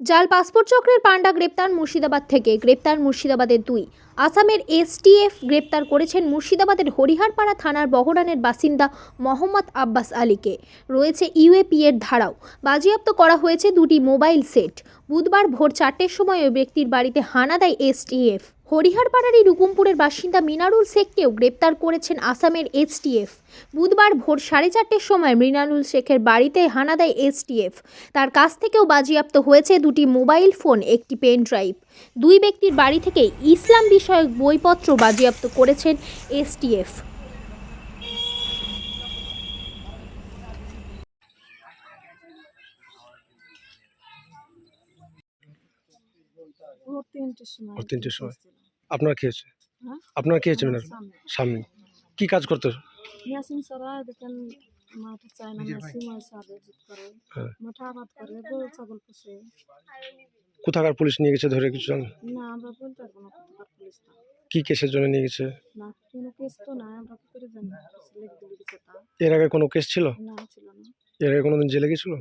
জাল পাসপোর্ট চক্রের পাণ্ডা গ্রেপ্তার মুর্শিদাবাদ থেকে। গ্রেপ্তার মুর্শিদাবাদের দুই। আসামের এসটিএফ গ্রেপ্তার করেছেন মুর্শিদাবাদের হরিহারপাড়া থানার বহরানের বাসিন্দা মোহাম্মদ আব্বাস আলীকে। রয়েছে ইউএপিএর ধারাও। বাজেয়াপ্ত করা হয়েছে দুটি মোবাইল সেট। বুধবার ভোর চারটের সময় ওই ব্যক্তির বাড়িতে হানা দেয় এসটিএফ। হরিহারপাড়ারই রুকুমপুরের বাসিন্দা মিনারুল শেখকেও গ্রেপ্তার করেছেন আসামের এসটিএফ। বুধবার ভোর সাড়ে চারটের সময় মৃণালুল শেখের বাড়িতে হানা দেয় এসটিএফ। তার কাছ থেকেও বাজেয়াপ্ত হয়েছে দুটি মোবাইল ফোন একটি পেন ড্রাইভ। দুই ব্যক্তির বাড়ি থেকে ইসলাম বিষয়ক বইপত্র বাজেয়াপ্ত করেছেন এসটিএফ। তিনটের সময়। আপনার কি হয়েছে হ্যাঁ? আপনার কি হয়েছে ম্যাডাম স্বামী। কি কাজ করতে? মেশিন সরাই দেখেন মাঠে চায় না মেশিন সারে জিত করে। হ্যাঁ। আবাদ করে গরু ছাগল পোষে। কোথাকার পুলিশ নিয়ে গেছে ধরে কিছু জানেন না আমরা বলতে পারব না কোথাকার পুলিশ না কি কেসের জন্য নিয়ে গেছে? না কোনো কেস তো নাই আমরা কি করে জানি? লিখে দিলে কিছু তা। এর আগে কোনো কেস ছিল? না ছিল না। এর আগে কোনোদিন জেলে গেছিল?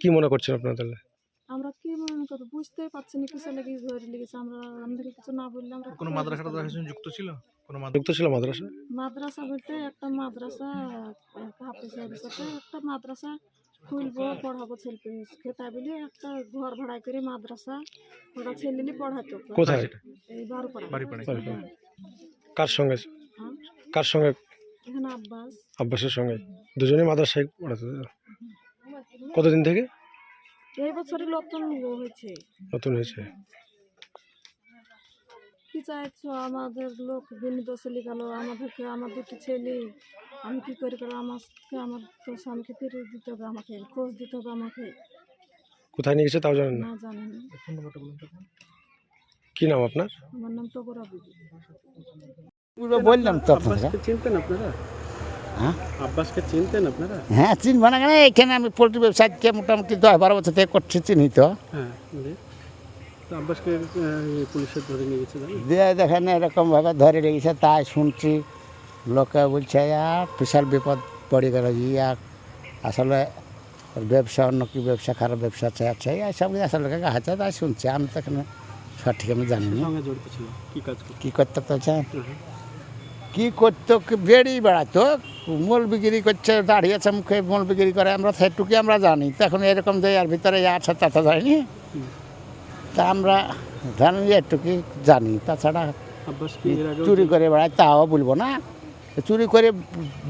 কি মনে করছেন আপনার তাহলে? আমরা কি মনে করব? বুঝতেই পারছি না কিছু লেগে ধরে লেগেছে আমরা আমাদেরকে কিছু না বললে আমরা কোনো করে মাদ্রাসা টাদ্রাসার সঙ্গে যুক্ত ছিল? কোনো মাদ্রাসা? যুক্ত ছিল মাদ্রাসা? মাদ্রাসা বলতে একটা মাদ্রাসা একটা হাফিজ সাহেবের সাথে একটা মাদ্রাসা খুলবো পড়াবো ছেলেকে খেতা বলে একটা ঘর ভাড়া করে মাদ্রাসা ওটা ছেলে পড়াতো। কোথায়? এই বারোপাড়া। বারোপাড়া। কার সঙ্গে? হ্যাঁ। কার সঙ্গে? এখানে আব্বাস। আব্বাসের সঙ্গে। দুজনেই মাদ্রাসায় পড়াতে কতদিন থেকে? এই বছরে নতুন হয়েছে। নতুন হয়েছে? কি চাইছো? আমাদের লোক বিনীত চলে গেল আমাদেরকে আমার দুটি ছেলে। আমি কি করে করে আমাকে আমার তো স্বামীকে ফিরে দিতে হবে আমাকে খোঁজ দিতে হবে আমাকে। কোথায় নিয়ে গেছে তাও জানেন না? না জানি ফোন নম্বরটা বলুন কি নাম আপনার? আমার নাম টগরা বিবি। বললাম তো আপনারা। চিনতেন আপনারা? হ্যাঁ? আব্বাসকে চিনতেন আপনারা? হ্যাঁ চিনব না কেন? এখানে আমি পোলট্রি ব্যবসাকে মোটামুটি দশ বারো বছর থেকে করছি চিনি তো। হ্যাঁ আব্বাসকে আহ, ধরে নিয়ে গেছে দেখেন এরকমভাবে ধরে রেখেছে তাই শুনছি। লোকে বলছে বিশাল বিপদ পড়ে গেল ইয়া আসলে ব্যবসা অন্য কি ব্যবসা খারাপ ব্যবসা আছে আছে এইসব আসলে গাছে তাই শুনছি। আমি তো এখানে সঠিক আমি জানি না। সঙ্গে জড়িত ছিল কি কাজ করতো? করতে তো। কী করতো বেরিয়ে বেড়াতো মূল বিক্রি করছে দাঁড়িয়েছে মুখে মূল বিক্রি করে আমরা সেটুকুই আমরা জানি। তো এখন এরকম যে আর ভিতরে আছে তা তো জানি। তা আমরা জানি এটুকুই জানি। তাছাড়া চুরি করে বেড়ায় তাও বলব না। চুরি করে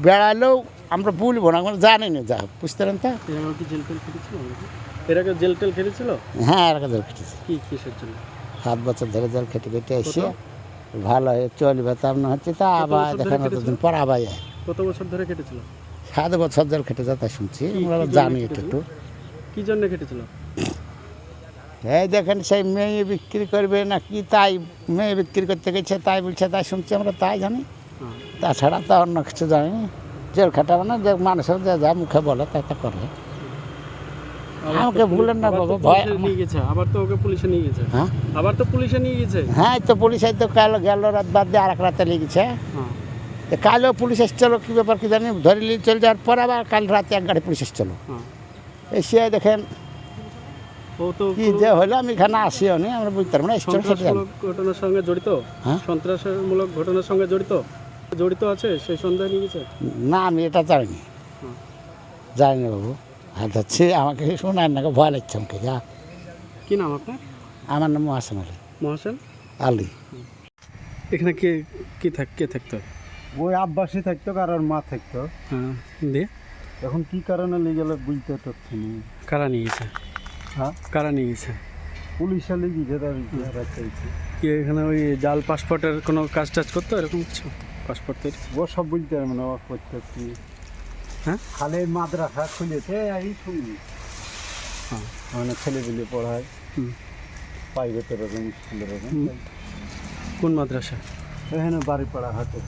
বেড়ালেও আমরা বলব না আমরা জানি না। যা বুঝতে পারেন তা? এর আগে কি জেল টেল খেটেছিল নাকি? এর আগে জেল খেটেছিল? হ্যাঁ জল খেটেছে কি কিসের জন্য সাত বছর ধরে জল খেটে খেটে এসে ভালো হয়ে চলবে তার না হচ্ছে তা আবার দেখেন? অতদিন পর আবার। কত বছর ধরে খেটেছিল সাত বছর জল খেটে যা তাই শুনছি আমরা জানি একটু কেটেছিল? একটু। কি জন্য খেটেছিল এই দেখেন সেই মেয়ে বিক্রি করবে না কি তাই মেয়ে বিক্রি করতে গেছে তাই বলছে তাই শুনছি আমরা তাই জানি। হ্যাঁ। তাছাড়া তো অন্য কিছু জানি জেল খাটাবে না যে মানুষের যে যা মুখে বলে তাই তা করে। আমাকে ভুলেন না বাবা, ভয় নিয়ে গেছে আবার তো ওকে পুলিশে নিয়ে গেছে। হ্যাঁ? আবার তো পুলিশে নিয়ে গেছে। হ্যাঁ তো পুলিশ তো কাল গেল রাত বাদ দিয়ে আর এক রাতে লেগেছে হ্যাঁ। তো কালও পুলিশ এসছিল কী ব্যাপার কি জানি ধরে নিয়ে চলে যাওয়ার পর আবার কাল রাতে এক গাড়ি পুলিশ এসছিল। হ্যাঁ। এসে দেখেন কি কোনো যে হলো আমি এখানে আসিও নি আমরা বুঝতে পারব না। ঘটনার সঙ্গে জড়িত? হ্যাঁ? সন্ত্রাসমূলক ঘটনার সঙ্গে জড়িত? জড়িত আছে সেই সন্দেহ নিয়ে গেছে? না আমি এটা জানি বাবু। যাচ্ছি আমাকে শোনার না ভয় লাগছে আমাকে যা। কি নাম আপনার? আমার নাম মহাসেন আলী। মহাসেন? আলী। এখানে কে কি থাক কে থাকতো? ওই আব্বাসী থাকতো কারোর মা থাকতো। হ্যাঁ দিয়ে? এখন কি কারণে নিয়ে গেলে বুঝতে পারছি না। কারা নিয়ে গেছে? হ্যাঁ? কারা নিয়ে গেছে? পুলিশে ইতিহাস চাইছে। কি এখানে ওই জাল পাসপোর্টের কোনো কাজ টাজ করতো এরকম কিছু? পাসপোর্ট তৈরি ও সব বুঝতে পারবে না করতে কি হ্যাঁ? খালে মাদ্রাসা খুলেছে এই শুনি। হ্যাঁ। মানে ছেলেপেলে পড়ায় প্রাইভেট এরকম স্কুল এরকম কোন মাদ্রাসা? এখানে বাড়ি পড়া হাতে